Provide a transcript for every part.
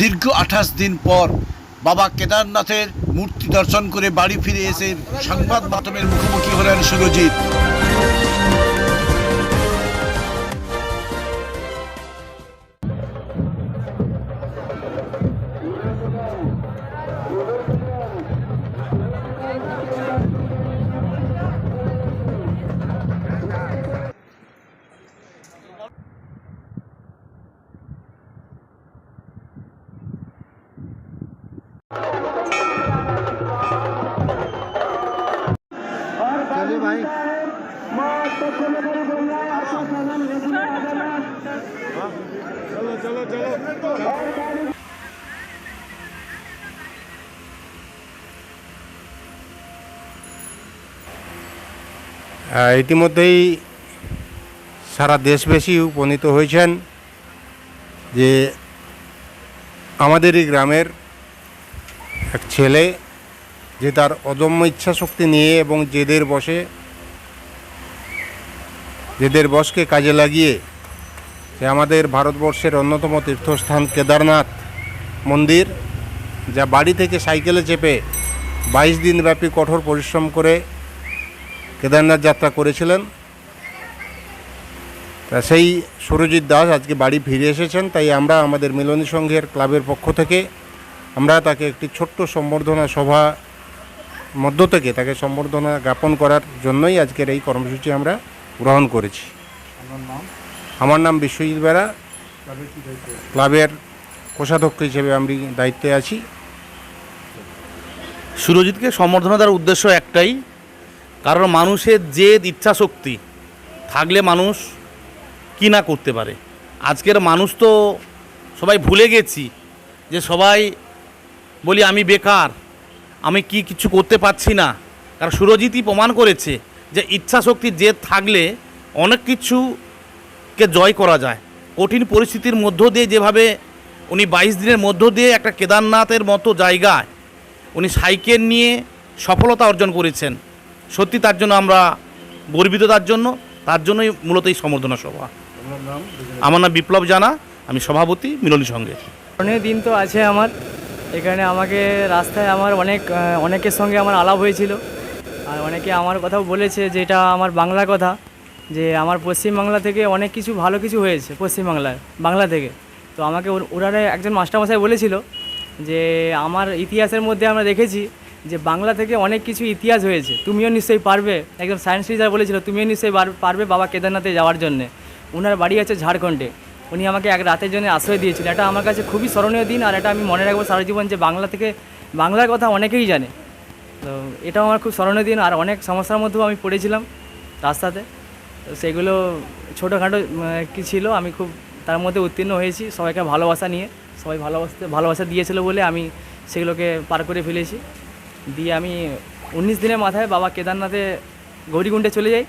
দীর্ঘ আঠাশ দিন পর বাবা কেদারনাথের মূর্তি দর্শন করে বাড়ি ফিরে এসে সংবাদ মাধ্যমের মুখোমুখি হলেন সুরজিৎ। चलो चलो चलो আহ, ইতিমধ্যেই সারা দেশবাসী উপনীত হয়েছেন যে আমাদের এই গ্রামের এক ছেলে যে তার অদম্য ইচ্ছা শক্তি নিয়ে এবং জেদের বসে জেদের বসকে কাজে লাগিয়ে সে আমাদের ভারতবর্ষের অন্যতম তীর্থস্থান কেদারনাথ মন্দির, যা বাড়ি থেকে সাইকেলে চেপে বাইশ দিনব্যাপী কঠোর পরিশ্রম করে কেদারনাথ যাত্রা করেছিলেন। তা সেই সুরজিৎ দাস আজকে বাড়ি ফিরে এসেছেন, তাই আমরা আমাদের মিলনী সংঘের ক্লাবের পক্ষ থেকে আমরা তাকে একটি ছোট্ট সম্বর্ধনা সভা মধ্য থেকে তাকে সম্বর্ধনা জ্ঞাপন করার জন্যই আজকের এই কর্মসূচি আমরা গ্রহণ করেছি। আমার নাম বিশ্বজিৎ বেরা। ক্লাবের কোষাধ্যক্ষ হিসেবে আমি দায়িত্বে আছি। সুরজিৎকে সম্বর্ধনা দেওয়ার উদ্দেশ্য একটাই কারণ মানুষের জেদ ইচ্ছা শক্তি থাকলে মানুষ কি না করতে পারে। আজকের মানুষ তো সবাই ভুলে গেছি যে সবাই বলি আমি বেকার আমি কি কিছু করতে পারছি না। কারণ সুরজিৎই প্রমাণ করেছে যে ইচ্ছা শক্তি জেদ থাকলে অনেক কিছুকে জয় করা যায়। কঠিন পরিস্থিতির মধ্য দিয়ে যেভাবে উনি বাইশ দিনের মধ্য দিয়ে একটা কেদারনাথের মতো জায়গায় উনি সাইকেল নিয়ে সফলতা অর্জন করেছেন সত্যি তার জন্য আমরা গর্বিত তার জন্য তার জন্যই মূলত এই সম্বর্ধনা সভা। আমার নাম বিপ্লব জানা আমি সভাপতি মিলনী সঙ্গে অনেক দিন তো আছে আমার এখানে আমাকে রাস্তায় আমার অনেক অনেকের সঙ্গে আমার আলাপ হয়েছিল। আর অনেকে আমার কথাও বলেছে যে এটা আমার বাংলা কথা, যে আমার পশ্চিমবাংলা থেকে অনেক কিছু ভালো কিছু হয়েছে পশ্চিমবাংলায়, বাংলা থেকে। তো আমাকে ওর- ওনারা একজন মাস্টারমশাই বলেছিল যে আমার ইতিহাসের মধ্যে আমরা দেখেছি যে বাংলা থেকে অনেক কিছু ইতিহাস হয়েছে। তুমিও নিশ্চয়ই পারবে, একজন সায়েন্স টিচার বলেছিল, তুমিও নিশ্চয়ই পার- পারবে বাবা কেদারনাথে যাওয়ার জন্যে। ওনার বাড়ি আছে ঝাড়খণ্ডে। উনি আমাকে এক রাতের জন্য আশ্রয় দিয়েছিলেন এটা আমার কাছে খুবই স্মরণীয় দিন, আর এটা আমি মনে রাখব সারা জীবন যে বাংলা থেকে, বাংলার কথা অনেকেই জানে। তো এটাও আমার খুব স্মরণীয় দিন। আর অনেক সমস্যার মধ্যেও আমি পড়েছিলাম রাস্তাতে। তো সেগুলো ছোটোখাটো কি ছিল, আমি খুব তার মধ্যে উত্তীর্ণ হয়েছি। সবাইকে ভালোবাসা নিয়ে, সবাই ভালোবাসতে, ভালোবাসা দিয়েছিল বলে আমি সেগুলোকে পার করে ফেলেছি। দিয়ে আমি উনিশ দিনের মাথায় বাবা কেদারনাথে গৌরীকুণ্ডে চলে যাই।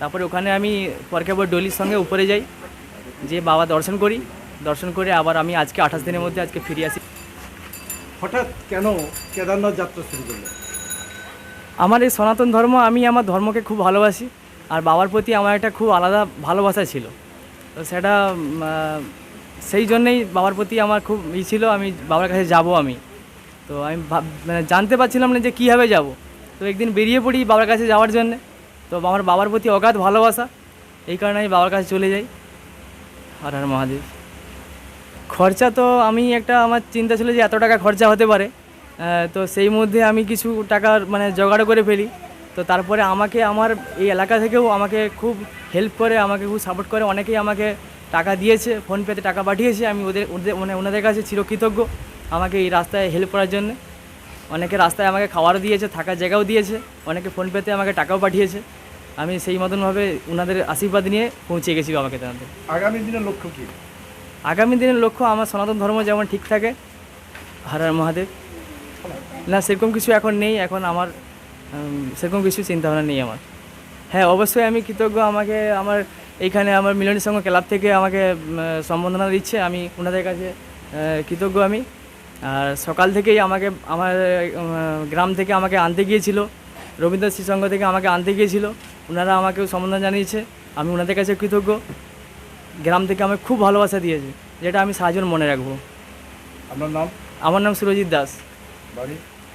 তারপরে ওখানে আমি পরকেবর ডলির সঙ্গে উপরে যাই যে বাবা দর্শন করি। দর্শন করে আবার আমি আজকে আঠাশ দিনের মধ্যে আজকে ফিরে আসি। হঠাৎ কেন কেদারনাথ যাত্রা শুরু করল আমার এই সনাতন ধর্ম, আমি আমার ধর্মকে খুব ভালোবাসি আর বাবার প্রতি আমার একটা খুব আলাদা ভালোবাসা ছিল। তো সেটা সেই জন্যেই বাবার প্রতি আমার খুব ই ছিল, আমি বাবার কাছে যাব আমি। তো আমি মানে জানতে পারছিলাম না যে কীভাবে যাব। তো একদিন বেরিয়ে পড়ি বাবার কাছে যাওয়ার জন্যে। তো আমার বাবার প্রতি অগাধ ভালোবাসা, এই কারণে আমি বাবার কাছে চলে যাই। হর হর মহাদেব। খরচা তো আমি একটা, আমার চিন্তা ছিল যে এত টাকা খরচা হতে পারে। তো সেই মধ্যে আমি কিছু টাকার মানে জোগাড় করে ফেলি। তো তারপরে আমাকে আমার এই এলাকা থেকেও আমাকে খুব হেল্প করে আমাকে খুব সাপোর্ট করে। অনেকেই আমাকে টাকা দিয়েছে ফোনপেতে টাকা পাঠিয়েছে। আমি ওদের ওদের মানে ওনাদের কাছে চিরকৃতজ্ঞ আমাকে এই রাস্তায় হেল্প করার জন্য। অনেকে রাস্তায় আমাকে খাবারও দিয়েছে থাকার জায়গাও দিয়েছে। অনেকে ফোনপেতে আমাকে টাকাও পাঠিয়েছে। আমি সেই মতনভাবে ওনাদের আশীর্বাদ নিয়ে পৌঁছে গেছি আমাকে তাদের আগামী দিনের লক্ষ্য কি? আগামী দিনের লক্ষ্য আমার সনাতন ধর্ম যেমন ঠিক থাকে হর হর মহাদেব। না সেরকম কিছু এখন নেই এখন আমার সেরকম কিছু চিন্তাভাবনা নেই আমার। হ্যাঁ অবশ্যই আমি কৃতজ্ঞ আমাকে আমার এইখানে আমার মিলনের সঙ্গে ক্লাব থেকে আমাকে সম্বর্ধনা দিচ্ছে আমি ওনাদের কাছে কৃতজ্ঞ আমি। আর সকাল থেকেই আমাকে আমার গ্রাম থেকে আমাকে আনতে গিয়েছিল রবীন্দ্র সংঘ থেকে আমাকে আনতে গিয়েছিল ওনারা আমাকেও সম্বোধনা জানিয়েছে আমি ওনাদের কাছে কৃতজ্ঞ। গ্রাম থেকে আমাকে খুব ভালোবাসা দিয়েছে যেটা আমি সারাজীবন মনে রাখব। আপনার নাম? আমার নাম সুরজিৎ দাস। বাড়ি?